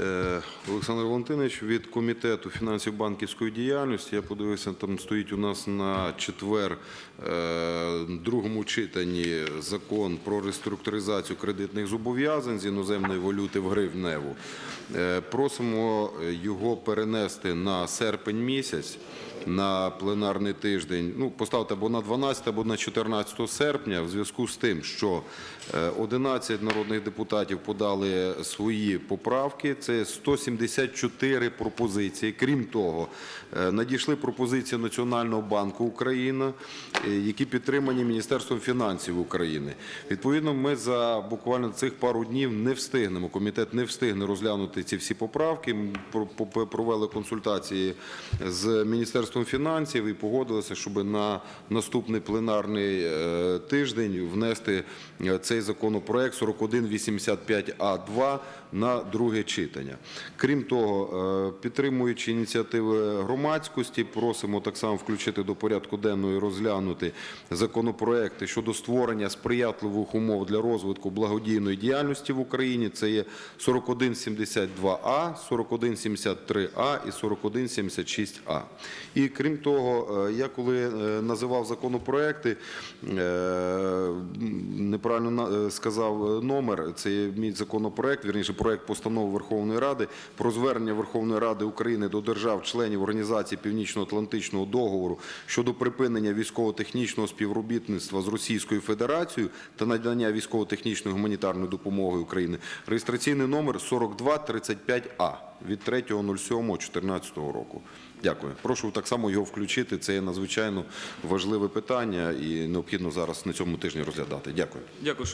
Е, Олександр Валентинович, від комітету фінансів банківської діяльності. Я подивився, там стоїть у нас на четвер е, другому читанні закон про реструктуризацію кредитних зобов'язань з іноземної валюти в гривневу. Е, Просимо його перенести на серпень місяць. На пленарний тиждень, ну поставити або на 12, або на 14 серпня, в зв'язку з тим, що е, 11 народних депутатів подали свої поправки. Це 174 пропозиції. Крім того, е, надійшли пропозиції Національного банку України, е, які підтримані Міністерством фінансів України. Відповідно, ми за буквально цих пару днів не встигнемо. Комітет не встигне розглянути ці всі поправки. Ми провели консультації з Міністерством фінансів і погодилися, щоб на наступний пленарний е, тиждень внести цей законопроект 4185А2 на друге читання. Крім того, е, підтримуючи ініціативи громадськості, просимо так само включити до порядку денного і розглянути законопроекти щодо створення сприятливих умов для розвитку благодійної діяльності в Україні. Це є 4172А, 4173А і 4176А. І крім того, е, я коли е, називав законопроекти, неправильно е, сказав номер, це є мій законопроект, вірніше проект постанови Верховної Ради про звернення Верховної Ради України до держав-членів Організації Північно-Атлантичного договору щодо припинення військово-технічного співробітництва з Російською Федерацією та надання військово-технічної гуманітарної допомоги України. Реєстраційний номер 4235А від 3.07.14 року. Дякую. Прошу так само його включити. Це є надзвичайно важливе питання і необхідно зараз на цьому тижні розглядати. Дякую. Дякую,